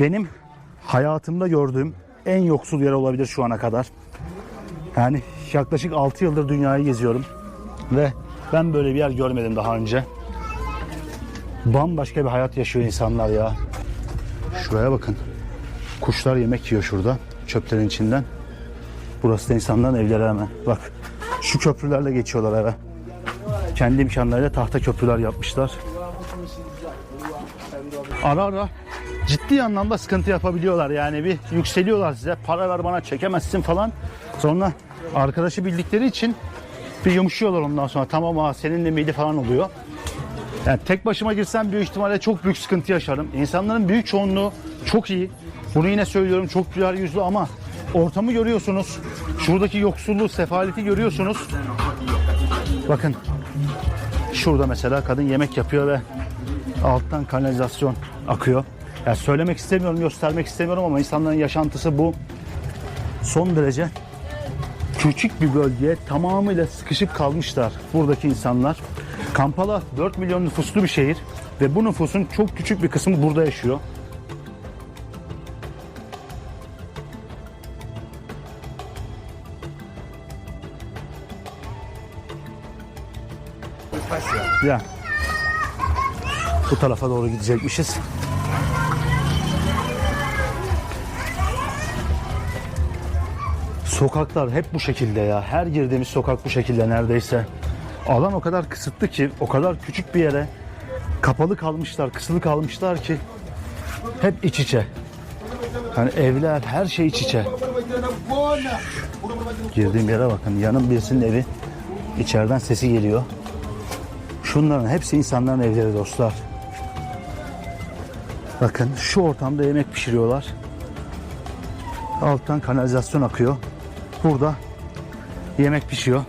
benim hayatımda gördüğüm en yoksul yer olabilir şu ana kadar. Yani yaklaşık 6 yıldır dünyayı geziyorum ve ben böyle bir yer görmedim daha önce. Bambaşka bir hayat yaşıyor insanlar ya. Şuraya bakın. Kuşlar yemek yiyor şurada çöplerin içinden. Burası da insanların evleri hemen. Bak şu köprülerle geçiyorlar eve. Kendi imkanlarıyla tahta köprüler yapmışlar. Ara ara ciddi anlamda sıkıntı yapabiliyorlar. Yani bir yükseliyorlar size. Para ver bana çekemezsin falan. Sonra arkadaşı bildikleri için bir yumuşuyorlar ondan sonra. Tamam ha seninle miydi falan oluyor. Yani tek başıma girsem büyük ihtimalle çok büyük sıkıntı yaşarım. İnsanların büyük çoğunluğu çok iyi. Bunu yine söylüyorum çok güler yüzlü ama ortamı görüyorsunuz. Şuradaki yoksulluğu, sefaleti görüyorsunuz. Bakın şurada mesela kadın yemek yapıyor ve alttan kanalizasyon akıyor. Yani söylemek istemiyorum, göstermek istemiyorum ama insanların yaşantısı bu. Son derece küçük bir bölgeye tamamıyla sıkışıp kalmışlar buradaki insanlar. Kampala 4 milyon nüfuslu bir şehir ve bu nüfusun çok küçük bir kısmı burada yaşıyor. Ya. Bu tarafa doğru gidecekmişiz. Sokaklar hep bu şekilde ya. Her girdiğimiz sokak bu şekilde neredeyse. Alan o kadar kısıtlı ki, o kadar küçük bir yere kapalı kalmışlar, kısılı kalmışlar ki hep iç içe. Hani evler, her şey iç içe. Girdiğim yere bakın. Yanım birisinin evi. İçeriden sesi geliyor. Şunların hepsi insanların evleri dostlar. Bakın şu ortamda yemek pişiriyorlar. Alttan kanalizasyon akıyor. Burada yemek pişiyor.